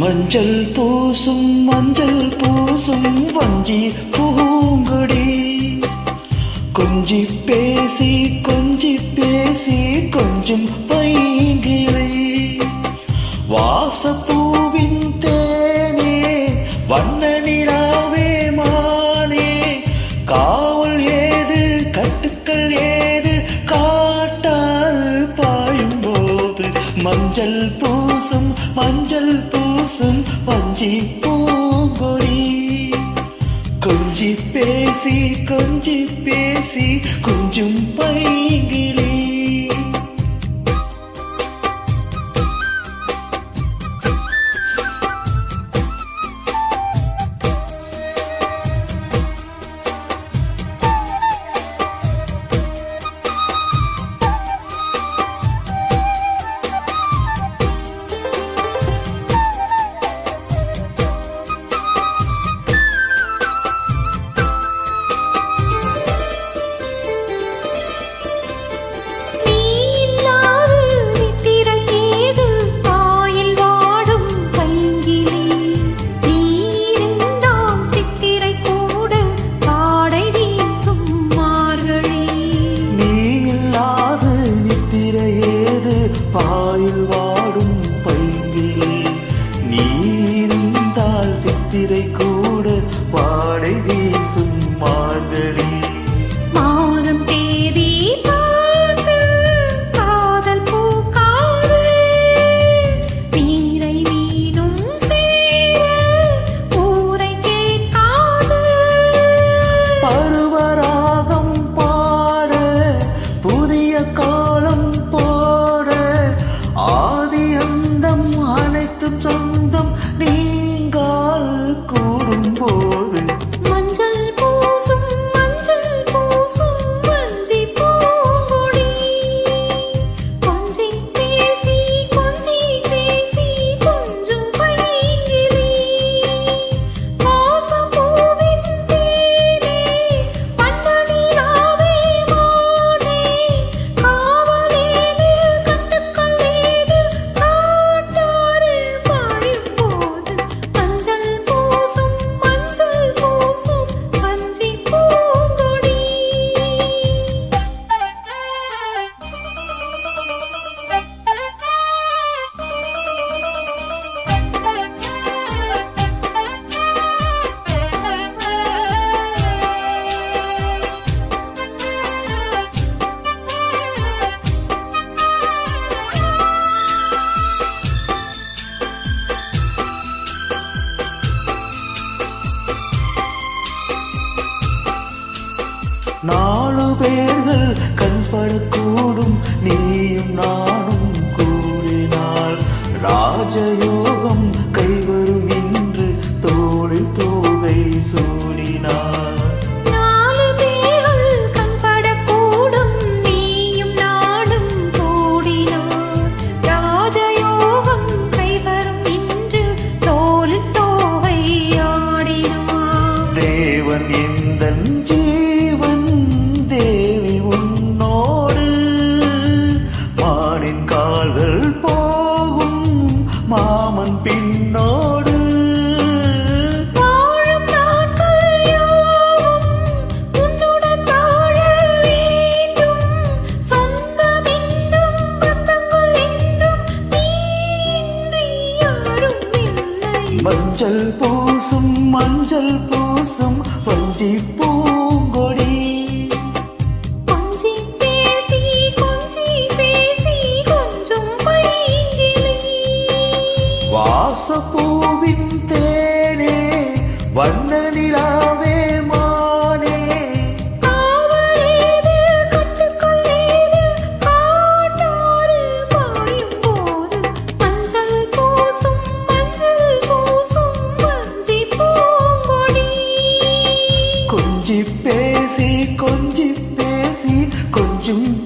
மஞ்சள் பூசும் மஞ்சள் பூசும் வஞ்சி பூங்குடி. கொஞ்சி பேசி கொஞ்சி பேசி கொஞ்சம் பைங்கிரி. வாசப்பூவின் தேனே வண்ண நிலாவே மானே. காவல் ஏது கட்டுக்கள் ஏது காட்டாறு பாயும்போது. மஞ்சள் பூசும் மஞ்சள் பூ பேசும் வஞ்சி பூங்கொடி. கொஞ்சி பேசி கொஞ்சி பேசி கொஞ்சம் பைகிலே They. பேர்கள் கண் மஞ்சள் பூசும் மஞ்சள் பூசும் வஞ்சி பூங்கொடி. வாசப்பூவின் தேனே வண்ண chung